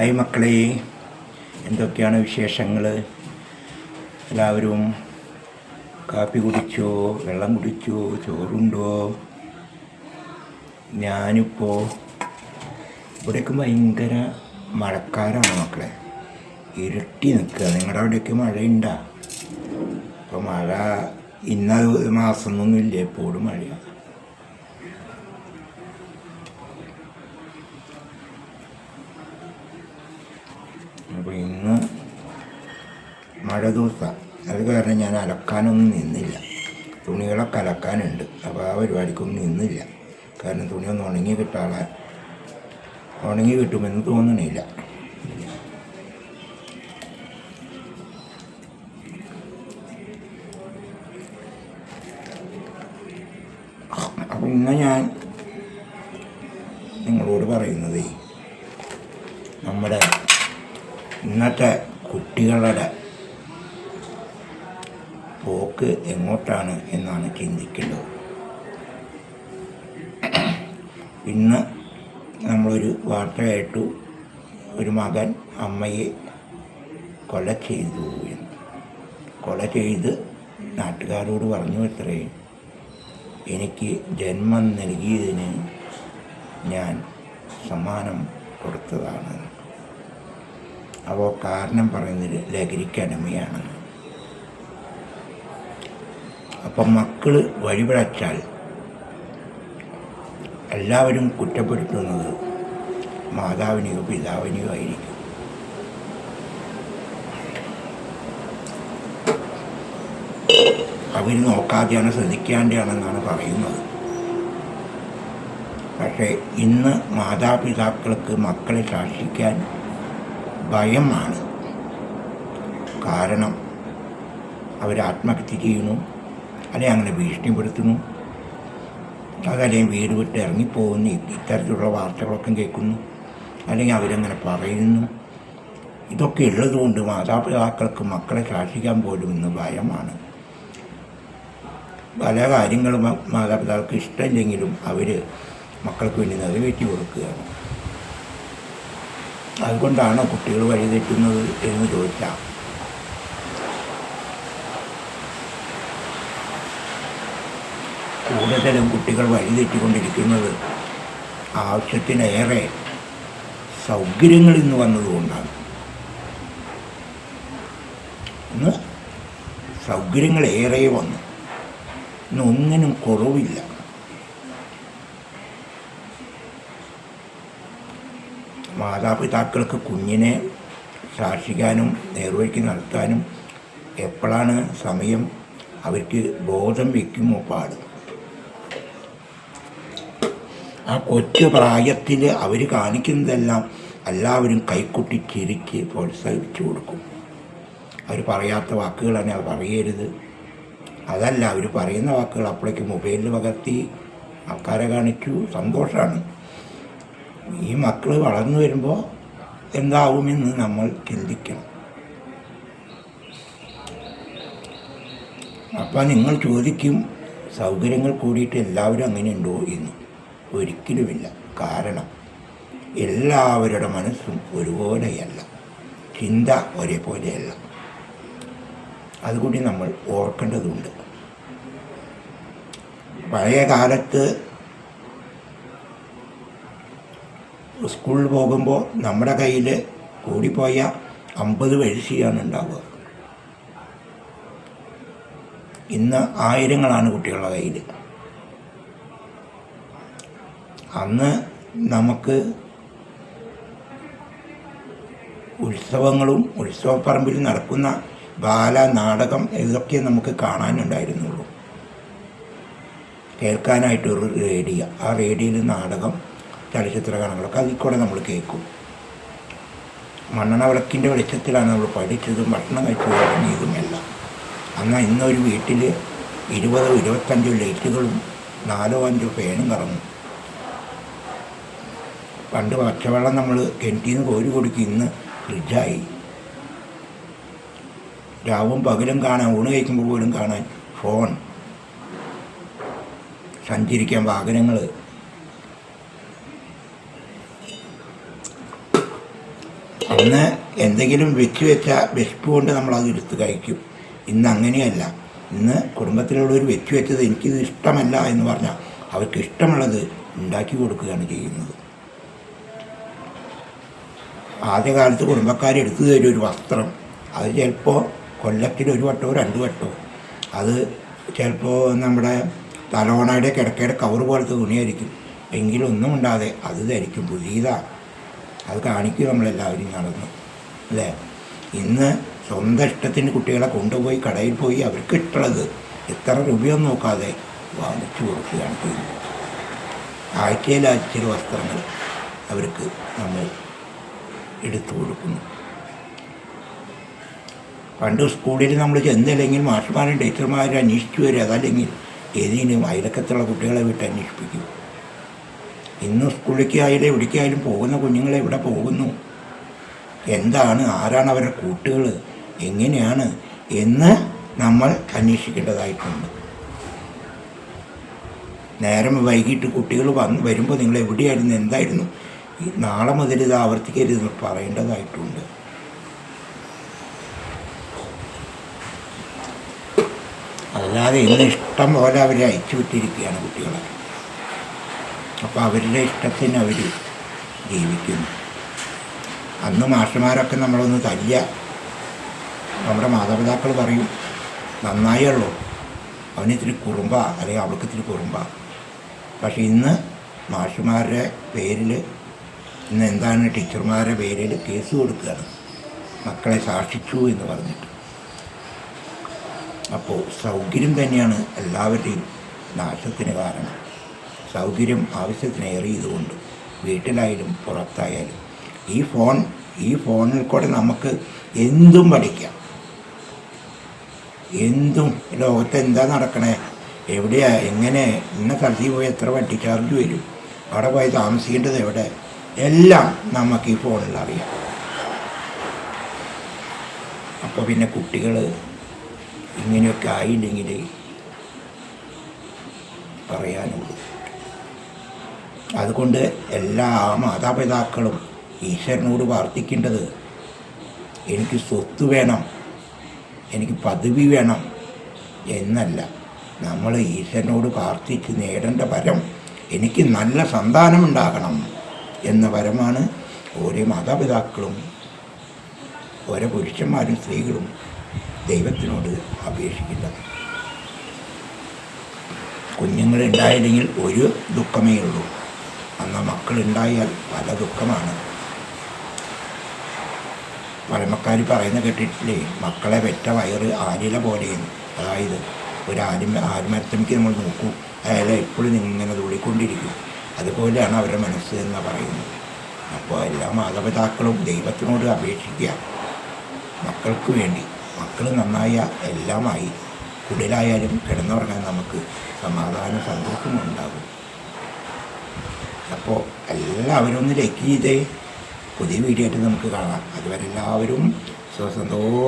Hi മക്കളെ. എന്തൊക്കെയാണ് വിശേഷങ്ങൾ എല്ലാവരും കാപ്പി കുടിച്ചോ? വെള്ളം കുടിച്ചോ? ചോറുണ്ടോ? ഞാനിപ്പോൾ ഇവിടെയൊക്കെ ഭയങ്കര മഴക്കാരാണ് മക്കളെ. ഇരുട്ടി നിൽക്കുക. നിങ്ങളുടെ അവിടെയൊക്കെ മഴയുണ്ടോ? ഇപ്പോൾ മഴ ഇന്ന മാസം ഒന്നുമില്ല എപ്പോഴും മഴയാണ് അപ്പോൾ ഇന്ന് മഴ ദിവസം. അത് കാരണം ഞാൻ അലക്കാനൊന്നും നിന്നില്ല. തുണികളൊക്കെ അലക്കാനുണ്ട്. അപ്പോൾ ആ പരിപാടിക്കൊന്നും നിന്നില്ല. കാരണം തുണിയൊന്നും ഉണങ്ങി കിട്ടാതെ ഉണങ്ങി കിട്ടുമെന്ന് തോന്നണില്ല. അപ്പം ഇന്ന് ഞാൻ നിങ്ങളോട് പറയുന്നത് നമ്മുടെ ഇന്നത്തെ കുട്ടികളുടെ പോക്ക് എങ്ങോട്ടാണ് എന്നാണ് ചിന്തിക്കേണ്ടത്. ഇന്ന് നമ്മളൊരു വാർത്ത കേട്ടു ഒരു മകൻ അമ്മയെ കൊല ചെയ്തു എന്ന്. കൊല ചെയ്ത് നാട്ടുകാരോട് പറഞ്ഞു എത്രേ എനിക്ക് ജന്മം നൽകിയതിന് ഞാൻ സമ്മാനം കൊടുത്തതാണ്. അപ്പോൾ കാരണം പറയുന്നത് ലഹരിക്കടിമയാണ് അപ്പം മക്കൾ വഴിപിഴച്ചാൽ എല്ലാവരും കുറ്റപ്പെടുത്തുന്നത് മാതാവിനെയോ പിതാവിനെയോ ആയിരിക്കും. അവർ നോക്കാതെയാണ് ശ്രദ്ധിക്കാതെയാണെന്നാണ് പറയുന്നത്. പക്ഷേ ഇന്ന് മാതാപിതാക്കൾക്ക് മക്കളെ ശാസിക്കാൻ ഭയമാണ്. കാരണം അവർ ആത്മഹത്യ ചെയ്യുന്നു അല്ലെങ്കിൽ അങ്ങനെ ഭീഷണിപ്പെടുത്തുന്നു. അതല്ലെങ്കിൽ വീട് വിട്ട് ഇറങ്ങിപ്പോകുന്നു ഇത്തരത്തിലുള്ള വാർത്തകളൊക്കെ കേൾക്കുന്നു അല്ലെങ്കിൽ അവരങ്ങനെ പറയുന്നു. ഇതൊക്കെ ഉള്ളതുകൊണ്ട് മാതാപിതാക്കൾക്ക് മക്കളെ ശാസിക്കാൻ പോലും ഇന്ന് ഭയമാണ്. പല കാര്യങ്ങളും മാതാപിതാക്കൾക്ക് ഇഷ്ടമില്ലെങ്കിലും അവർ മക്കൾക്ക് വേണ്ടി നിറവേറ്റി കൊടുക്കുകയാണ്. അതുകൊണ്ടാണ് കുട്ടികൾ വഴിതെറ്റുന്നത് എന്ന് ചോദിച്ചാൽ കൂടുതലും കുട്ടികൾ വഴിതെറ്റിക്കൊണ്ടിരിക്കുന്നത് ആവശ്യത്തിനേറെ സൗകര്യങ്ങൾ ഇന്ന് വന്നതുകൊണ്ടാണ്. ഏറെ വന്നു. ഇന്ന് ഒന്നിനും കുറവില്ല. മാതാപിതാക്കൾക്ക് കുഞ്ഞിനെ ശാസിക്കാനും നേർവഴിക്ക് നടത്താനും എപ്പോഴാണ് സമയം? അവർക്ക് ബോധം വയ്ക്കുമോ പാട്? ആ കൊച്ചു പ്രായത്തിൽ അവർ കാണിക്കുന്നതെല്ലാം എല്ലാവരും കൈക്കുട്ടി ചിരിക്ക് പ്രോത്സാഹിപ്പിച്ചു കൊടുക്കും. അവർ പറയാത്ത വാക്കുകളാണ് അവർ പറയരുത്. അതല്ല അവർ പറയുന്ന വാക്കുകൾ അപ്പോഴേക്ക് മൊബൈലിൽ പകർത്തി ആൾക്കാരെ കാണിച്ചു. സന്തോഷമാണ് ഈ മക്കൾ വളർന്നു വരുമ്പോൾ എന്താവുമെന്ന് നമ്മൾ ചിന്തിക്കണം. അപ്പം നിങ്ങൾ ചോദിക്കും സൗകര്യങ്ങൾ കൂടിയിട്ട് എല്ലാവരും അങ്ങനെ ഉണ്ടോ എന്ന്. ഒരിക്കലുമില്ല. കാരണം എല്ലാവരുടെ മനസ്സും ഒരുപോലെയല്ല. ചിന്ത ഒരേപോലെയല്ല. അതുകൂടി നമ്മൾ ഓർക്കേണ്ടതുണ്ട്. പഴയ കാലത്ത് സ്കൂളിൽ പോകുമ്പോൾ നമ്മുടെ കയ്യിൽ കൂടിപ്പോയ അമ്പത് വഴിശിയാണ് ഉണ്ടാവുക. ഇന്ന് ആയിരങ്ങളാണ് കുട്ടികളുടെ കയ്യിൽ അന്ന് നമുക്ക് ഉത്സവങ്ങളും ഉത്സവപ്പറമ്പിൽ നടക്കുന്ന ബാല നാടകം ഇതൊക്കെ നമുക്ക് കാണാനുണ്ടായിരുന്നുള്ളൂ. കേൾക്കാനായിട്ടൊരു റേഡിയോ ആ റേഡിയോയിൽ നാടകം ചലച്ചിത്ര ഗാനങ്ങളൊക്കെ അതിൽ കൂടെ നമ്മൾ കേൾക്കും. മണ്ണെണ്ണ വിളക്കിന്റെ വെളിച്ചത്തിലാണ് നമ്മൾ പഠിച്ചതും ഭക്ഷണം കഴിച്ചു തുടങ്ങിയതുമെല്ലാം എന്നാൽ ഇന്നൊരു വീട്ടിൽ ഇരുപതോ ഇരുപത്തഞ്ചോ ലൈറ്റുകളും നാലോ അഞ്ചോ ഫാനും കറങ്ങും പണ്ട് പച്ചവെള്ളം നമ്മൾ കിണറ്റിൽ നിന്ന് കോരി കൊടുക്കും ഇന്ന് ഫ്രിഡ്ജായി. രാവും പകലും കാണാൻ ഊണ് കഴിക്കുമ്പോൾ പോലും കാണാൻ ഫോൺ. സഞ്ചരിക്കാൻ വാഹനങ്ങൾ അന്ന് എന്തെങ്കിലും വെച്ച് വെച്ച വിശപ്പ് കൊണ്ട് നമ്മളത് എടുത്ത് കഴിക്കും. ഇന്ന് അങ്ങനെയല്ല. ഇന്ന് കുടുംബത്തിലുള്ളവർ വെച്ച് വെച്ചത് എനിക്കിത് ഇഷ്ടമല്ല എന്ന് പറഞ്ഞാൽ അവർക്ക് ഇഷ്ടമുള്ളത് ഉണ്ടാക്കി കൊടുക്കുകയാണ് ചെയ്യുന്നത്. ആദ്യകാലത്ത് കുടുംബക്കാർ എടുത്തു തരും ഒരു വസ്ത്രം അത് ചിലപ്പോൾ കൊല്ലത്തിൽ ഒരു വട്ടമോ രണ്ട് വട്ടമോ അത് ചിലപ്പോൾ നമ്മുടെ തലോണയുടെ കിടക്കയുടെ കവർ പോലത്തെ തുണിയായിരിക്കും. എങ്കിലൊന്നും ഉണ്ടാതെ അത് ധരിക്കും പുതിയതാണ് അത് കാണിക്കും നമ്മളെല്ലാവരും നടന്നു. അല്ലേ? ഇന്ന് സ്വന്തം ഇഷ്ടത്തിന് കുട്ടികളെ കൊണ്ടുപോയി കടയിൽ പോയി അവർക്ക് ഇട്ടുള്ളത് എത്ര രൂപയൊന്നും നോക്കാതെ വാങ്ങിച്ചു കൊടുക്കുകയാണ് ചെയ്യുന്നത് ആഴ്ചയിൽ വസ്ത്രങ്ങൾ അവർക്ക് നമ്മൾ എടുത്തു കൊടുക്കുന്നു. പണ്ട് സ്കൂളിൽ നമ്മൾ ചെന്നില്ലെങ്കിൽ മാഷുമാരും ടീച്ചർമാരും അന്വേഷിച്ചു വരും. അതല്ലെങ്കിൽ ഏതെങ്കിലും അയലക്കത്തുള്ള കുട്ടികളെ വിട്ട് അന്വേഷിപ്പിക്കും. ഇന്ന് സ്കൂളിലേക്ക് ആയാലും എവിടേക്കായാലും പോകുന്ന കുഞ്ഞുങ്ങൾ എവിടെ പോകുന്നു? എന്താണ് ആരാണ് അവരുടെ കൂട്ടുകൾ? എങ്ങനെയാണ് എന്ന് നമ്മൾ അന്വേഷിക്കേണ്ടതായിട്ടുണ്ട്. നേരം വൈകിട്ട് കുട്ടികൾ വന്ന് വരുമ്പോൾ നിങ്ങൾ എവിടെയായിരുന്നു എന്തായിരുന്നു? നാളെ മുതൽ ഇത് ആവർത്തിക്കരുത് പറയേണ്ടതായിട്ടുണ്ട്. അല്ലാതെ ഇന്ന് ഇഷ്ടം പോലെ അവരെ അയച്ചു വിട്ടിരിക്കുകയാണ് കുട്ടികളെ അപ്പോൾ അവരുടെ ഇഷ്ടത്തിന് അവർ ജീവിക്കുന്നു. അന്ന് മാഷന്മാരൊക്കെ നമ്മളൊന്ന് തല്ലിയ നമ്മുടെ മാതാപിതാക്കൾ പറയും നന്നായുള്ളൂ അവനിത്തിരി കുറുമ്പ അല്ലെങ്കിൽ അവൾക്ക് ഇത്തിരി കുറുമ്പ. പക്ഷെ ഇന്ന് മാഷുമാരുടെ പേരിൽ ഇന്ന് എന്താണ് ടീച്ചർമാരുടെ പേരിൽ കേസ് കൊടുക്കുകയാണ്. മക്കളെ സാക്ഷിച്ചു എന്ന് പറഞ്ഞിട്ട്. അപ്പോൾ സൗകര്യം തന്നെയാണ് എല്ലാവരുടെയും നാശത്തിന് കാരണം. സൗകര്യം ആവശ്യത്തിനേറിയതുകൊണ്ട് വീട്ടിലായാലും പുറത്തായാലും ഈ ഫോൺ ഈ ഫോണിൽ കൂടെ നമുക്ക് എന്തും പഠിക്കാം. എന്തും. ലോകത്ത് എന്താ നടക്കണേ? എവിടെയാ എങ്ങനെ ഇന്ന സ്ഥലത്തിൽ പോയി എത്ര വണ്ടി ചാർജ് വരും? അവിടെ പോയി താമസിക്കേണ്ടത് എവിടെ? എല്ലാം നമുക്ക് ഈ ഫോണിൽ അറിയാം. അപ്പോൾ പിന്നെ കുട്ടികൾ ഇങ്ങനെയൊക്കെ ആയില്ലെങ്കിൽ പറയാനുള്ളൂ അതുകൊണ്ട് എല്ലാ മാതാപിതാക്കളും ഈശ്വരനോട് പ്രാർത്ഥിക്കേണ്ടത് എനിക്ക് സ്വത്ത് വേണം എനിക്ക് പദവി വേണം എന്നല്ല. നമ്മൾ ഈശ്വരനോട് പ്രാർത്ഥിച്ച് നേടേണ്ട വരം എനിക്ക് നല്ല സന്താനമുണ്ടാകണം എന്ന വരമാണ് ഓരോ മാതാപിതാക്കളും ഓരോ പുരുഷന്മാരും സ്ത്രീകളും ദൈവത്തിനോട് അപേക്ഷിക്കേണ്ടത്. കുഞ്ഞുങ്ങളുണ്ടായില്ലെങ്കിൽ ഒരു ദുഃഖമേ ഉള്ളൂ. അന്ന് മക്കളുണ്ടായാൽ പല ദുഃഖമാണ്. പഴമക്കാർ പറയുന്ന കേട്ടിട്ടില്ലേ? മക്കളെ വെറ്റ വയറ് ആരില പോലെയും അതായത് ഒരു ആരും ആരുമരത്തമിക്ക് നമ്മൾ നോക്കൂ. അയാളെ എപ്പോഴും ഇങ്ങനെ തുള്ളിക്കൊണ്ടിരിക്കും അതുപോലെയാണ് അവരുടെ മനസ്സ് എന്ന് പറയുന്നത്. അപ്പോൾ എല്ലാ മാതാപിതാക്കളും ദൈവത്തിനോട് അപേക്ഷിക്കുക. മക്കൾക്ക് വേണ്ടി. മക്കൾ നന്നായ എല്ലാമായി. കുടിലായാലും കിടന്നുറങ്ങാൻ നമുക്ക് സമാധാന സന്തോഷവും ഉണ്ടാകും അപ്പോൾ എല്ലാവരും ഒന്ന് ലൈക്ക് ചെയ്തേ. പുതിയ വീഡിയോ ആയിട്ട് നമുക്ക് കാണാം. അതുവരെ എല്ലാവരും സ്വസന്തോഷം